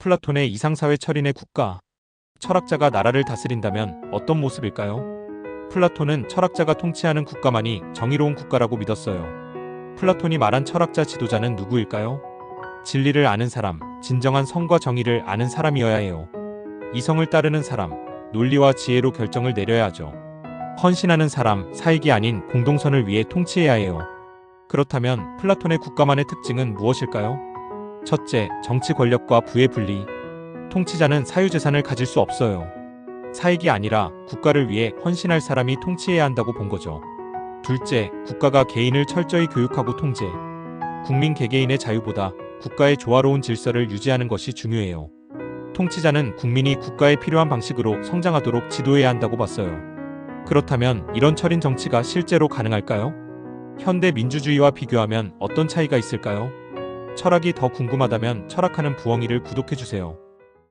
플라톤의 이상사회 철인의 국가. 철학자가 나라를 다스린다면 어떤 모습일까요? 플라톤은 철학자가 통치하는 국가만이 정의로운 국가라고 믿었어요. 플라톤이 말한 철학자 지도자는 누구일까요? 진리를 아는 사람, 진정한 성과 정의를 아는 사람이어야 해요. 이성을 따르는 사람, 논리와 지혜로 결정을 내려야 하죠. 헌신하는 사람, 사익이 아닌 공동선을 위해 통치해야 해요. 그렇다면 플라톤의 국가만의 특징은 무엇일까요? 첫째, 정치 권력과 부의 분리. 통치자는 사유재산을 가질 수 없어요. 사익이 아니라 국가를 위해 헌신할 사람이 통치해야 한다고 본 거죠. 둘째, 국가가 개인을 철저히 교육하고 통제. 국민 개개인의 자유보다 국가의 조화로운 질서를 유지하는 것이 중요해요. 통치자는 국민이 국가에 필요한 방식으로 성장하도록 지도해야 한다고 봤어요. 그렇다면 이런 철인 정치가 실제로 가능할까요? 현대 민주주의와 비교하면 어떤 차이가 있을까요? 철학이 더 궁금하다면 철학하는 부엉이를 구독해주세요.